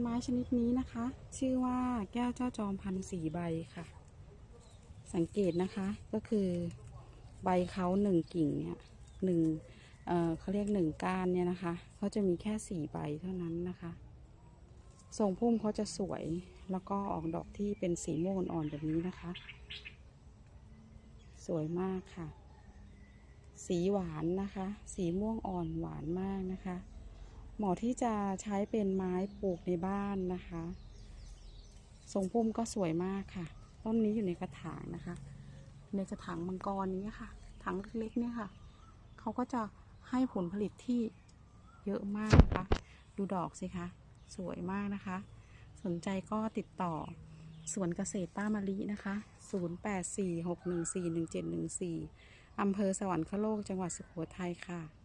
ไม้ชนิดนี้นะคะ ชื่อว่าแก้วเจ้าจอมพันสีใบค่ะ สังเกตนะคะก็คือใบเขาหนึ่งกิ่งเนี่ยหนึ่งเออเขาเรียกหนึ่งก้านเนี่ยนะคะเขาจะมีแค่สี่ใบเท่านั้นนะคะทรงพุ่มเขาจะสวยแล้วก็ออกดอกที่เป็นสีม่วงอ่อนแบบนี้นะคะ สวยมากค่ะ สีหวานนะคะ สีม่วงอ่อนหวานมากนะคะ หมาะที่จะใช้เป็นไม้ปลูกในบ้านนะคะ ทรงพุ่มก็สวยมากค่ะ ต้นนี้อยู่ในกระถางนะคะ ในกระถางมังกรนี้ค่ะ ถังเล็กๆเนี่ยค่ะ เขาก็จะให้ผลผลิตที่เยอะมากนะคะ ดูดอกสิคะ สวยมากนะคะ สนใจก็ติดต่อสวนเกษตรป้ามะลินะคะ 0846141714 อำเภอสวรรคโลก จังหวัดสุโขทัยค่ะ